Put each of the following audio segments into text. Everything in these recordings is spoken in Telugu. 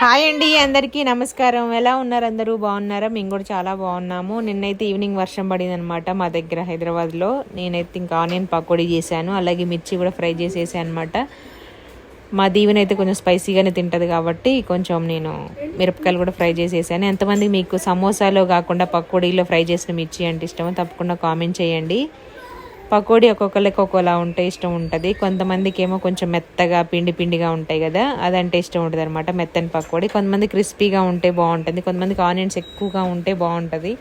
హాయ్ అండి అందరికీ నమస్కారం. ఎలా ఉన్నారు అందరూ? బాగున్నారా? మేము కూడా చాలా బాగున్నాము. నిన్నైతే ఈవినింగ్ వర్షం పడింది అనమాట మా దగ్గర హైదరాబాద్లో. నేనైతే ఇంకా ఆనియన్ పకోడీ చేశాను అలాగే మిర్చి కూడా ఫ్రై చేసేసాను అనమాట మా దీవెన అయితే కొంచెం స్పైసీగానే తింటుంది కాబట్టి కొంచెం నేను మిరపకాయలు కూడా ఫ్రై చేసేసాను. ఎంతమంది మీకు సమోసాలో కాకుండా పకోడీలో ఫ్రై చేసిన మిర్చి అంటే ఇష్టమో తప్పకుండా కామెంట్ చేయండి. పకోడీ ఒక్కొక్కరికి ఒక్కోలా ఉంటే ఇష్టం ఉంటుంది. కొంతమందికి ఏమో కొంచెం మెత్తగా పిండి పిండిగా ఉంటాయి కదా అదంటే ఇష్టం ఉంటుంది అనమాట మెత్తని పకోడీ. కొంతమంది క్రిస్పీగా ఉంటే బాగుంటుంది. కొంతమందికి ఆనియన్స్ ఎక్కువగా ఉంటే బాగుంటుంది.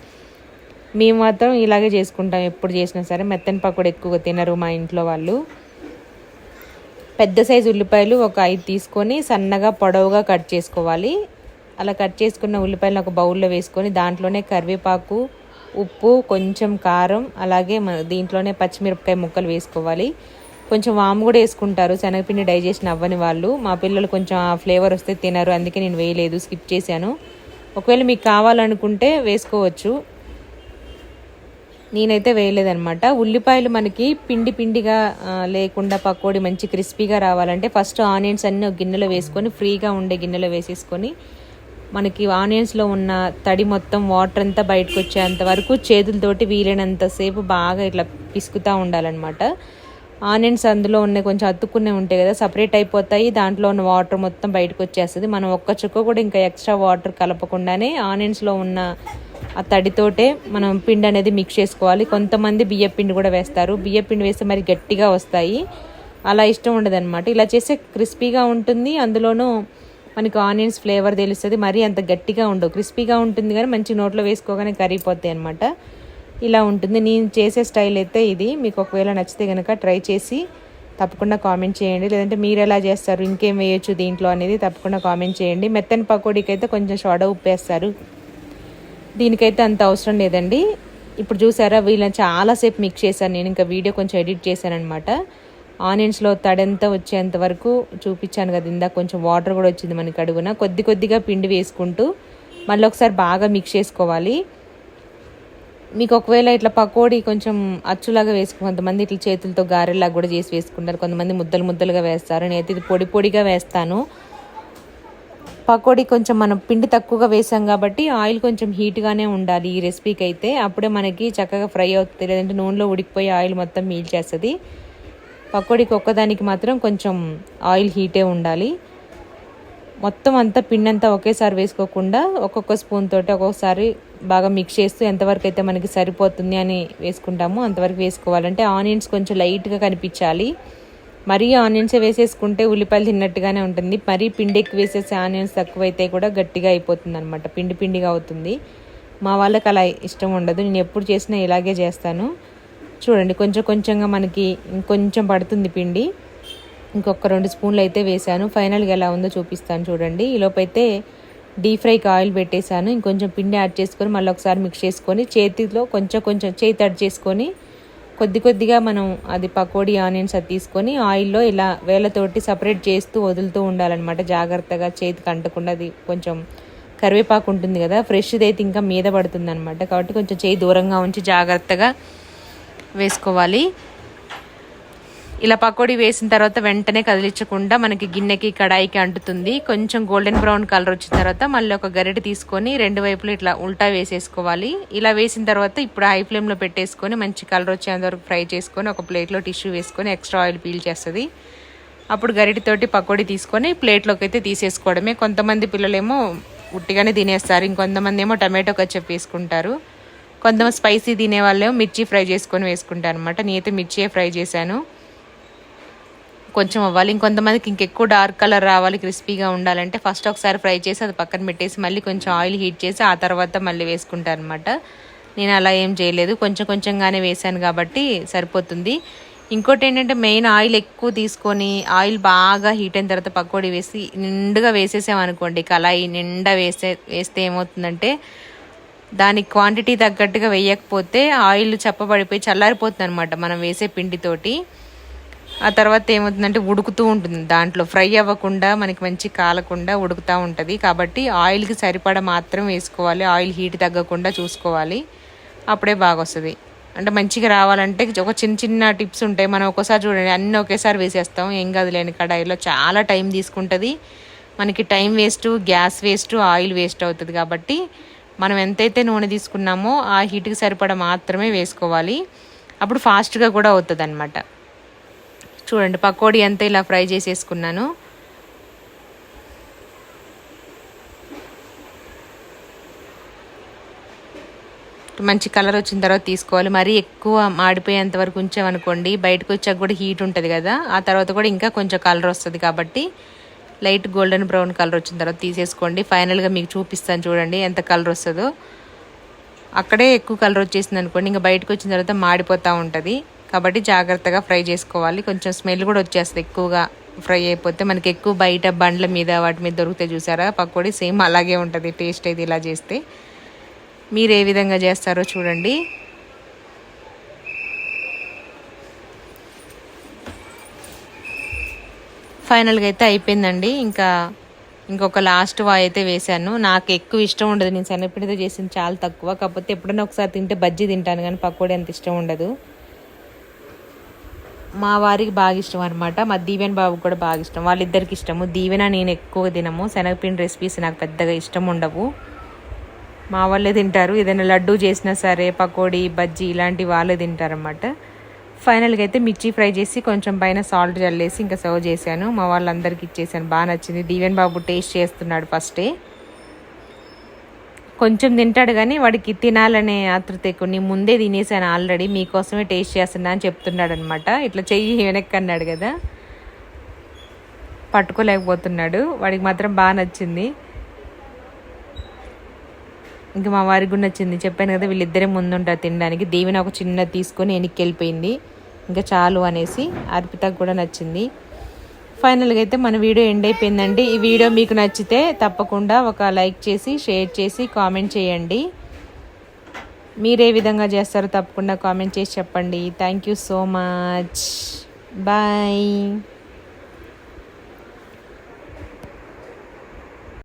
మేము మాత్రం ఇలాగే చేసుకుంటాం. ఎప్పుడు చేసినా సరే మెత్తని పకోడీ ఎక్కువగా తినరు మా ఇంట్లో వాళ్ళు. పెద్ద సైజు ఉల్లిపాయలు ఒక ఐదు తీసుకొని సన్నగా పొడవుగా కట్ చేసుకోవాలి. అలా కట్ చేసుకున్న ఉల్లిపాయలు ఒక బౌల్లో వేసుకొని దాంట్లోనే కరివేపాకు ఉప్పు కొంచెం కారం అలాగే మన దీంట్లోనే పచ్చిమిరపకాయ ముక్కలు వేసుకోవాలి. కొంచెం వాము కూడా వేసుకుంటారు. శనగపిండి డైజెషన్ అవ్వని వాళ్ళు. మా పిల్లలు కొంచెం ఆ ఫ్లేవర్ వస్తే తినరు. అందుకే నేను వేయలేదు. స్కిప్ చేశాను. ఒకవేళ మీకు కావాలనుకుంటే వేసుకోవచ్చు. నేనైతే వేయలేదనమాట ఉల్లిపాయలు మనకి పిండి పిండిగా లేకుండా పకోడీ మంచి క్రిస్పీగా రావాలంటే ఫస్ట్ ఆనియన్స్ అన్నీ ఒక గిన్నెలో వేసుకొని ఫ్రీగా ఉండే గిన్నెలో వేసేసుకొని మనకి ఆనియన్స్లో ఉన్న తడి మొత్తం వాటర్ అంతా బయటకు వచ్చేంత వరకు చేతులతోటి వీలైనంతసేపు బాగా ఇట్లా పిసుకుతూ ఉండాలన్నమాట. ఆనియన్స్ అందులో ఉన్న కొంచెం అతుక్కునే ఉంటాయి కదా సపరేట్ అయిపోతాయి. దాంట్లో ఉన్న వాటర్ మొత్తం బయటకు వచ్చేస్తుంది మనం ఒక్క చుక్క కూడా ఇంకా ఎక్స్ట్రా వాటర్ కలపకుండానే ఆనియన్స్లో ఉన్న ఆ తడితోటే మనం పిండి అనేది మిక్స్ చేసుకోవాలి. కొంతమంది బియ్య పిండి కూడా వేస్తారు. బియ్య పిండి వేస్తే మరి గట్టిగా వస్తాయి. అలా ఇష్టం ఉండదు అనమాట ఇలా చేస్తే క్రిస్పీగా ఉంటుంది. అందులోనూ మనకి ఆనియన్స్ ఫ్లేవర్ తెలుస్తుంది మరీ అంత గట్టిగా ఉండవు. క్రిస్పీగా ఉంటుంది కానీ మంచి నోట్లో వేసుకోగానే కరిగిపోతాయి అనమాట ఇలా ఉంటుంది. నేను చేసే స్టైల్ అయితే ఇది. మీకు ఒకవేళ నచ్చితే కనుక ట్రై చేసి తప్పకుండా కామెంట్ చేయండి. లేదంటే మీరు ఎలా చేస్తారు ఇంకేం వేయొచ్చు దీంట్లో అనేది తప్పకుండా కామెంట్ చేయండి. మెత్తని పకోడీకి అయితే కొంచెం సోడా ఉప్పేస్తారు. దీనికైతే అంత అవసరం లేదండి. ఇప్పుడు చూసారా వీళ్ళని చాలాసేపు మిక్స్ చేశాను. నేను ఇంకా వీడియో కొంచెం ఎడిట్ చేశాను అనమాట ఆనియన్స్లో తడంతా వచ్చేంత వరకు చూపించాను కదా ఇందాక కొంచెం వాటర్ కూడా వచ్చింది మనకి అడుగున. కొద్ది కొద్దిగా పిండి వేసుకుంటూ మళ్ళీ ఒకసారి బాగా మిక్స్ చేసుకోవాలి. మీకు ఒకవేళ ఇట్లా పకోడీ కొంచెం అచ్చులాగా వేసుకుని కొంతమంది ఇట్లా చేతులతో గారెలాగా కూడా చేసి వేసుకుంటారు. కొంతమంది ముద్దలు ముద్దలుగా వేస్తారు. నేనైతే ఇది పొడి పొడిగా వేస్తాను. పకోడీ కొంచెం మనం పిండి తక్కువగా వేసాం కాబట్టి ఆయిల్ కొంచెం హీట్గానే ఉండాలి ఈ రెసిపీకి అయితే. అప్పుడే మనకి చక్కగా ఫ్రై అవుతుంది. లేదంటే నూనెలో ఉడికిపోయి ఆయిల్ మొత్తం మీల్ చేస్తుంది. పకోడీకి ఒక్కదానికి మాత్రం కొంచెం ఆయిల్ హీటే ఉండాలి. మొత్తం అంతా పిండి అంతా ఒకేసారి వేసుకోకుండా ఒక్కొక్క స్పూన్ తోటి ఒక్కొక్కసారి బాగా మిక్స్ చేస్తూ ఎంతవరకు అయితే మనకి సరిపోతుంది అని వేసుకుంటాము అంతవరకు వేసుకోవాలంటే ఆనియన్స్ కొంచెం లైట్గా కనిపించాలి. మరీ ఆనియన్స్ వేసేసుకుంటే ఉల్లిపాయలు తిన్నట్టుగానే ఉంటుంది. మరీ పిండి ఎక్కువ వేసేసి ఆనియన్స్ తక్కువైతే కూడా గట్టిగా అయిపోతుంది అనమాట పిండి పిండిగా అవుతుంది. మా వాళ్ళకి అలా ఇష్టం ఉండదు. నేను ఎప్పుడు చేసినా ఇలాగే చేస్తాను. చూడండి కొంచెం కొంచెంగా మనకి ఇంకొంచెం పడుతుంది పిండి. ఇంకొక రెండు స్పూన్లు అయితే వేసాను ఫైనల్గా ఎలా ఉందో చూపిస్తాను చూడండి. ఈలోపైతే డీప్ ఫ్రైకి ఆయిల్ పెట్టేశాను. ఇంకొంచెం పిండి యాడ్ చేసుకొని మళ్ళీ ఒకసారి మిక్స్ చేసుకొని చేతిలో కొంచెం కొంచెం చేతి యాడ్ చేసుకొని కొద్ది కొద్దిగా మనం అది పకోడీ ఆనియన్స్ అది తీసుకొని ఆయిల్లో ఇలా వేలతోటి సపరేట్ చేస్తూ వదులుతూ ఉండాలన్నమాట. జాగ్రత్తగా చేతికి అంటకుండా అది కొంచెం కరివేపాకు ఉంటుంది కదా ఫ్రెష్ది అయితే ఇంకా మీద పడుతుంది అనమాట కాబట్టి కొంచెం చేయి దూరంగా ఉంచి జాగ్రత్తగా వేసుకోవాలి. ఇలా పకోడీ వేసిన తర్వాత వెంటనే కదిలించకుండా మనకి గిన్నెకి కడాయికి అంటుతుంది. కొంచెం గోల్డెన్ బ్రౌన్ కలర్ వచ్చిన తర్వాత మళ్ళీ ఒక గరిటె తీసుకొని రెండు వైపులు ఇట్లా ఉల్టా వేసేసుకోవాలి. ఇలా వేసిన తర్వాత ఇప్పుడు హై ఫ్లేమ్లో పెట్టేసుకొని మంచి కలర్ వచ్చేంత వరకు ఫ్రై చేసుకొని ఒక ప్లేట్లో టిష్యూ వేసుకొని ఎక్స్ట్రా ఆయిల్ పీల్ చేస్తుంది. అప్పుడు గరిటెతోటి పకోడీ తీసుకొని ప్లేట్లోకి అయితే తీసేసుకోవడమే. కొంతమంది పిల్లలేమో ఉట్టిగానే తినేస్తారు. ఇంకొంతమంది ఏమో టమాటో కచ్చప్ వేసుకుంటారు. కొంతమంది స్పైసీ తినే మిర్చి ఫ్రై చేసుకొని వేసుకుంటారు అనమాట నేనైతే మిర్చియే ఫ్రై చేశాను. కొంచెం అవ్వాలి. ఇంకొంతమందికి ఇంకెక్కువ డార్క్ కలర్ రావాలి క్రిస్పీగా ఉండాలంటే ఫస్ట్ ఒకసారి ఫ్రై చేసి అది పక్కన పెట్టేసి మళ్ళీ కొంచెం ఆయిల్ హీట్ చేసి ఆ తర్వాత మళ్ళీ వేసుకుంటాను అనమాట నేను అలా ఏం చేయలేదు. కొంచెం కొంచెంగానే వేసాను కాబట్టి సరిపోతుంది. ఇంకోటి ఏంటంటే మెయిన్ ఆయిల్ ఎక్కువ తీసుకొని ఆయిల్ బాగా హీట్ అయిన తర్వాత పకోడీ వేసి నిండుగా వేసేసామనుకోండి కళాయి నిండా వేసే వేస్తే ఏమవుతుందంటే దాని క్వాంటిటీ తగ్గట్టుగా వేయకపోతే ఆయిల్ చప్పబడిపోయి చల్లారిపోతుంది అనమాట మనం వేసే పిండితోటి. ఆ తర్వాత ఏమవుతుందంటే ఉడుకుతూ ఉంటుంది దాంట్లో. ఫ్రై అవ్వకుండా మనకి మంచి కాలకుండా ఉడుకుతూ ఉంటుంది. కాబట్టి ఆయిల్కి సరిపడా మాత్రం వేసుకోవాలి. ఆయిల్ హీట్ తగ్గకుండా చూసుకోవాలి. అప్పుడే బాగా వస్తుంది అంటే మంచిగా రావాలంటే ఒక చిన్న చిన్న టిప్స్ ఉంటాయి. మనం ఒక్కోసారి చూడండి అన్నీ ఒకేసారి వేసేస్తాం. ఏం కాదు లేని కడాయిలో చాలా టైం తీసుకుంటుంది. మనకి time waste gas waste oil waste అవుతుంది కాబట్టి మనం ఎంతైతే నూనె తీసుకున్నామో ఆ హీట్కి సరిపడా మాత్రమే వేసుకోవాలి. అప్పుడు ఫాస్ట్గా కూడా అవుతుంది అనమాట చూడండి పకోడీ అంతా ఇలా ఫ్రై చేసేసుకున్నాను. మంచి కలర్ వచ్చిన తర్వాత తీసుకోవాలి. మరీ ఎక్కువ మాడిపోయేంత వరకు ఉంచామనుకోండి బయటకు వచ్చాక కూడా హీట్ ఉంటుంది కదా ఆ తర్వాత కూడా ఇంకా కొంచెం కలర్ వస్తుంది కాబట్టి లైట్ గోల్డెన్ బ్రౌన్ కలర్ వచ్చిన తర్వాత తీసేసుకోండి. ఫైనల్గా మీకు చూపిస్తాను చూడండి ఎంత కలర్ వస్తుందో. అక్కడే ఎక్కువ కలర్ వచ్చేసింది అనుకోండి ఇంకా బయటకు వచ్చిన తర్వాత మాడిపోతూ ఉంటుంది. కాబట్టి జాగ్రత్తగా ఫ్రై చేసుకోవాలి. కొంచెం స్మెల్ కూడా వచ్చేస్తుంది ఎక్కువగా ఫ్రై అయిపోతే. మనకి ఎక్కువ బయట బండ్ల మీద వాటి మీద దొరికితే చూసారా? పకోడీ సేమ్ అలాగే ఉంటుంది. టేస్ట్ అయితే ఇలా చేస్తే. మీరు ఏ విధంగా చేస్తారో చూడండి. ఫైనల్గా అయితే అయిపోయిందండి. ఇంకా ఇంకొక లాస్ట్ వా అయితే వేశాను. నాకు ఎక్కువ ఇష్టం ఉండదు. నేను శనగపిండితో చేసింది చాలా తక్కువ. కాకపోతే ఎప్పుడైనా ఒకసారి తింటే బజ్జీ తింటాను కానీ పకోడీ అంత ఇష్టం ఉండదు. మా వారికి బాగా ఇష్టం అనమాట మా దీవెన్ బాబు కూడా బాగా ఇష్టం. వాళ్ళిద్దరికి ఇష్టము. దీవెన నేను ఎక్కువ తినము. శనగపిండి రెసిపీస్ నాకు పెద్దగా ఇష్టం ఉండవు. మా వాళ్ళే తింటారు. ఏదైనా లడ్డు చేసినా సరే పకోడీ బజ్జీ ఇలాంటి వాళ్ళే తింటారన్నమాట. ఫైనల్గా అయితే మిర్చి ఫ్రై చేసి కొంచెం పైన సాల్ట్ చల్లేసి ఇంకా సర్వ్ చేశాను. మా వాళ్ళందరికీ ఇచ్చేసాను. బాగా నచ్చింది. దీవెన్ బాబు టేస్ట్ చేస్తున్నాడు ఫస్టే కొంచెం తింటాడు కానీ వాడికి తినాలనే ఆతృత ఎక్కువ నేను ముందే తినేసాను ఆల్రెడీ మీకోసమే టేస్ట్ చేస్తున్నా అని చెప్తున్నాడు అనమాట ఇట్లా చెయ్యి వెనక్కి అన్నాడు కదా. పట్టుకోలేకపోతున్నాడు. వాడికి మాత్రం బాగా నచ్చింది. ఇంకా మా వారికి కూడా నచ్చింది. చెప్పాను కదా వీళ్ళిద్దరే ముందుంటారు తినడానికి. దీవెన ఒక చిన్న తీసుకొని వెనక్కి వెళ్ళిపోయింది ఇంకా చాలు అనేసి అర్పితకు కూడా నచ్చింది. ఫైనల్గా అయితే మన వీడియో ఎండ్ అయిపోయిందండి. ఈ వీడియో మీకు నచ్చితే తప్పకుండా ఒక లైక్ చేసి షేర్ చేసి కామెంట్ చేయండి. మీరు ఏ విధంగా చేస్తారో తప్పకుండా కామెంట్ చేసి చెప్పండి. Thank you so much bye